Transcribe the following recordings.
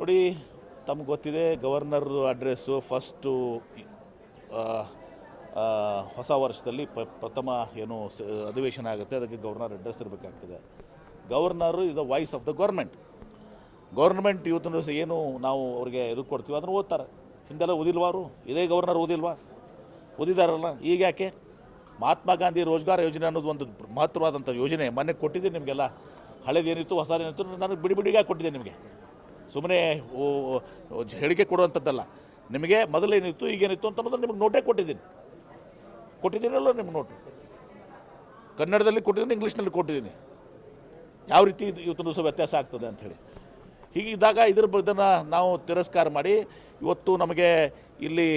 ನೋಡಿ, ತಮ್ಗೆ ಗೊತ್ತಿದೆ ಗವರ್ನರ್ ಅಡ್ರೆಸ್ಸು ಫಸ್ಟು ಹೊಸ ವರ್ಷದಲ್ಲಿ ಪ, ಪ್ರಥಮ ಏನು ಅಧಿವೇಶನ ಆಗುತ್ತೆ, ಅದಕ್ಕೆ governor address ಇರಬೇಕಾಗ್ತದೆ. Governor is the voice of the government government ಇವತ್ತಿನ ದಿವಸ ಏನು ನಾವು ಅವ್ರಿಗೆ ಇದು ಕೊಡ್ತೀವಿ, ಅದನ್ನು ಓದ್ತಾರೆ. ಹಿಂದೆಲ್ಲ ಓದಿಲ್ವಾರು? ಇದೇ ಗವರ್ನರ್ ಓದಿಲ್ವಾ? ಓದಿದಾರಲ್ಲ, ಈಗ ಯಾಕೆ? ಮಹಾತ್ಮ ಗಾಂಧಿ ರೋಜ್ಗಾರ್ ಯೋಜನೆ ಅನ್ನೋದು ಒಂದು ಮಹತ್ವವಾದಂಥ ಯೋಜನೆ, ಮೊನ್ನೆ ಕೊಟ್ಟಿದ್ದೀನಿ ನಿಮಗೆಲ್ಲ. ಹಳೇದೇನಿತ್ತು, ಹೊಸದೇನಿತ್ತು, ನಾನು ಬಿಡಿ ಬಿಡಿಗೆ ಕೊಟ್ಟಿದ್ದೆ ನಿಮಗೆ. ಸುಮ್ಮನೆ ಹೇಳಿಕೆ ಕೊಡುವಂಥದ್ದಲ್ಲ. ನಿಮಗೆ ಮೊದಲೇನಿತ್ತು ಈಗೇನಿತ್ತು ಅಂತ ಅನ್ನೋದು ನಿಮಗೆ ನೋಟೇ ಕೊಟ್ಟಿದ್ದೀನಿ. ಕೊಟ್ಟಿದ್ದೀನಲ್ಲ ನಿಮ್ಗೆ ನೋಟು ಕನ್ನಡದಲ್ಲಿ ಕೊಟ್ಟಿದ್ದೀನಿ, ಇಂಗ್ಲೀಷ್ನಲ್ಲಿ ಕೊಟ್ಟಿದ್ದೀನಿ. ಯಾವ ರೀತಿ ಇವತ್ತು ದಿವಸ ವ್ಯತ್ಯಾಸ ಆಗ್ತದೆ ಅಂಥೇಳಿ ಹೀಗಿದ್ದಾಗ ಇದ್ರ ಬಗ್ಗೆ ನಾವು ತಿರಸ್ಕಾರ ಮಾಡಿ, ಇವತ್ತು ನಮಗೆ ಇಲ್ಲಿ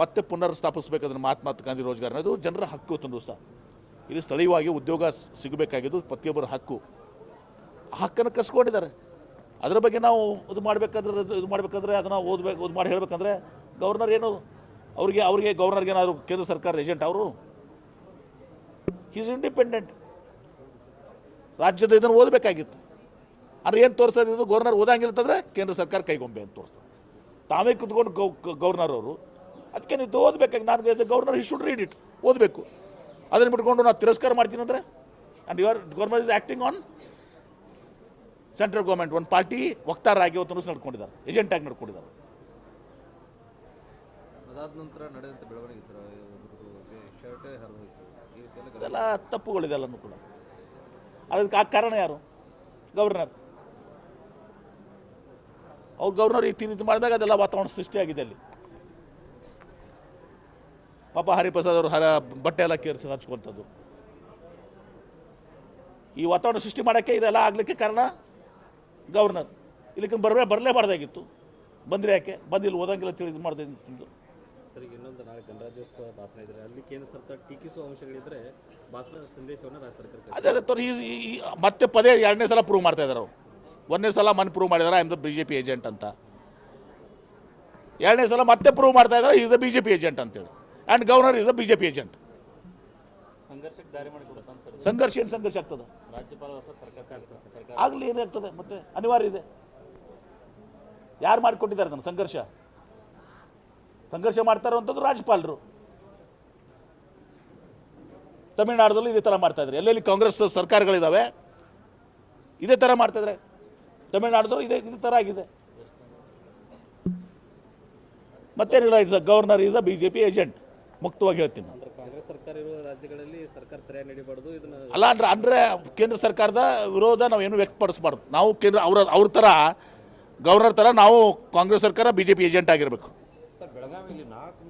ಮತ್ತೆ ಪುನರ್ ಸ್ಥಾಪಿಸಬೇಕಾದ್ರೆ ಮಹಾತ್ಮ ಗಾಂಧಿ ರೋಜ್ಗಾರ್ ಅನ್ನೋದು ಜನರ ಹಕ್ಕು ಇವತ್ತು ದಿವಸ. ಇಲ್ಲಿ ಸ್ಥಳೀಯವಾಗಿ ಉದ್ಯೋಗ ಸಿಗಬೇಕಾಗಿದ್ದು ಪ್ರತಿಯೊಬ್ಬರ ಹಕ್ಕು. ಹಕ್ಕನ್ನು ಕಸ್ಕೊಂಡಿದ್ದಾರೆ. ಅದರ ಬಗ್ಗೆ ನಾವು ಇದು ಮಾಡಬೇಕಾದ್ರೆ ಇದು ಮಾಡಬೇಕಾದ್ರೆ ಅದನ್ನು ಓದಬೇಕು ಇದು ಮಾಡಿ ಹೇಳಬೇಕಂದ್ರೆ ಗವರ್ನರ್ ಏನು, ಅವ್ರಿಗೆ ಅವ್ರಿಗೆ ಗವರ್ನರ್ಗೆ ಏನಾದ್ರು ಕೇಂದ್ರ ಸರ್ಕಾರ ಏಜೆಂಟ್ ಅವರು ಈಸ್ ಇಂಡಿಪೆಂಡೆಂಟ್ ರಾಜ್ಯದ ಇದನ್ನು ಓದಬೇಕಾಗಿತ್ತು. ಅಂದ್ರೆ ಏನು ತೋರಿಸೋದು ಇದು? ಗವರ್ನರ್ ಓದಂಗಿರ್ತಂದ್ರೆ ಕೇಂದ್ರ ಸರ್ಕಾರ ಕೈಗೊಂಬೆ ಅಂತ ತೋರಿಸ್ತದೆ ತಾವೇ ಕುತ್ಕೊಂಡು ಗೌ ಗವರ್ನರ್ ಅವರು. ಅದಕ್ಕೆ ನೀವು ಓದಬೇಕಾಗಿ ನಾನು as a governor he should read it ಓದಬೇಕು. ಅದನ್ನು ಬಿಟ್ಕೊಂಡು ನಾವು ತಿರಸ್ಕಾರ ಮಾಡ್ತೀನಿ ಅಂದರೆ and your government is acting on central government ಒಂದು ಪಾರ್ಟಿ ವಕ್ತಾರರಾಗಿ ಇವತ್ತು ದಿವಸ ನಡ್ಕೊಂಡಿದ್ದಾರೆ. ಏಜೆಂಟಾಗಿ ನಡ್ಕೊಂಡಿದ್ದಾರೆ. ಅದಾದ ನಂತರ ನಡೆದಂಥ ಬೆಳವಣಿಗೆ ಸರ್ ಒಬ್ಬರದ್ದು ಶರ್ಟೇ ಹರಿದು ಹೋಯ್ತು ಈ ರೀತಿ ಎಲ್ಲ ಇದೆಲ್ಲ ತಪ್ಪುಗಳಿದೆಲ್ಲನೂ ಕೂಡ. ಅದಕ್ಕೆ ಆ ಕಾರಣ ಯಾರು? ಗವರ್ನರ್. ಅವ್ರು ಗವರ್ನರ್ ಈ ರೀತಿ ಮಾಡಿದಾಗ ಅದೆಲ್ಲ ವಾತಾವರಣ ಸೃಷ್ಟಿಯಾಗಿದೆ ಅಲ್ಲಿ. ಪಾಪ ಹರಿಪ್ರಸಾದ್ ಅವರು ಹರ ಬಟ್ಟೆ ಎಲ್ಲ ಕೇರಿಸಿ ಹಚ್ಕೊಂಥದ್ದು ಈ ವಾತಾವರಣ ಸೃಷ್ಟಿ ಮಾಡೋಕ್ಕೆ ಇದೆಲ್ಲ ಆಗಲಿಕ್ಕೆ ಕಾರಣ ಗವರ್ನರ್. ಇಲ್ಲಿ ಬರಲೇ ಬರಲೇಬಾರ್ದಾಗಿತ್ತು. ಬಂದರೆ ಯಾಕೆ? ಬಂದಿಲ್ಲ ಓದಂಗಿಲ್ಲ ತಿಳಿ ಇದು ಮಾಡ್ದೆ ನಿಮ್ದು ಸರ್ ಈಗ ಇನ್ನೊಂದು ನಾಳೆ ಗಣರಾಜ್ಯೋತ್ಸವ ಭಾಷಣ ಇದ್ರೆ ಅಲ್ಲಿ ಕೇಂದ್ರ ಸರ್ಕಾರ ಟೀಕಿಸುವ ಅಂಶಗಳಿದ್ರೆ ಭಾಷಣ ಸಂದೇಶವನ್ನು ರಾಜ್ಯ ಸರ್ಕಾರ ಅದೇ ಅದೇ ತೋರಿ ಈ- ಮತ್ತೆ ಪದೇ ಎರಡನೇ ಸಲ ಪ್ರೂವ್ ಮಾಡ್ತಾ ಇದ್ದಾರೆ ಅವರು. ಒಂದನೇ ಸಲ ಮನ್ ಪ್ರೂವ್ ಮಾಡಿದಾರೆ I am the B J P agent ಅಂತ. ಎರಡನೇ ಸಲ ಮತ್ತೆ ಪ್ರೂವ್ ಮಾಡ್ತಾ ಇದ್ದಾರೆ is a B J P agent ಅಂತೇಳಿ. And governor is a B J P agent ಸಂಘರ್ಷಕ್ಕೆ ದಾರಿ ಮಾಡಿ ಕೊಡುತ್ತಾನೆ ಸರ್ ಸಂಘರ್ಷ ಏನು ಸಂಘರ್ಷ ಆಗ್ತದೆ? ಆಗಲಿ ಏನಾಗ್ತದೆ? ಮತ್ತೆ ಅನಿವಾರ್ಯ ಇದೆ. ಯಾರು ಮಾಡಿಕೊಟ್ಟಿದ್ದಾರೆ ನಮ್ಮ ಸಂಘರ್ಷ? ಸಂಘರ್ಷ ಮಾಡ್ತಾ ಅಂತಂದ್ರೆ ರಾಜ್ಯಪಾಲರು. ತಮಿಳುನಾಡದಲ್ಲೂ ಇದೇ ಥರ ಮಾಡ್ತಾ ಇದ್ದಾರೆ ಎಲ್ಲೆಲ್ಲಿ ಕಾಂಗ್ರೆಸ್ ಸರ್ಕಾರಗಳಿದ್ದಾವೆ ಇದೇ ಥರ ಮಾಡ್ತಾ ಇದ್ದಾರೆ ತಮಿಳುನಾಡದಲ್ಲೂ ಇದೇ ಇದೇ ಥರ ಆಗಿದೆ. ಮತ್ತೇನಿಲ್ಲ is a governor is a B J P agent ಮುಕ್ತವಾಗಿ ಹೇಳ್ತೀನಿ ಸರ್ಕಾರ ಇರುವ ರಾಜ್ಯಗಳಲ್ಲಿ ಸರ್ಕಾರ ಸರಿಯಾಗಿ ನಡಿಬಾರ್ದು. ಇದನ್ನ ಅಲ್ಲ ಅಂದ್ರೆ ಅಂದ್ರೆ ಕೇಂದ್ರ ಸರ್ಕಾರದ ವಿರೋಧ ನಾವು ಏನು ವ್ಯಕ್ತಪಡಿಸಬಾರ್ದು. ನಾವು ಕೇಂದ್ರ ಅವ್ರ ಅವ್ರ ತರ ಗವರ್ನರ್ ಥರ ನಾವು ಕಾಂಗ್ರೆಸ್ ಸರ್ಕಾರ ಬಿಜೆಪಿ ಜೆ ಪಿ ಏಜೆಂಟ್ ಆಗಿರಬೇಕು. ಸರ್ ಬೆಳಗಾವಿಯಲ್ಲಿ ನಾಲ್ಕು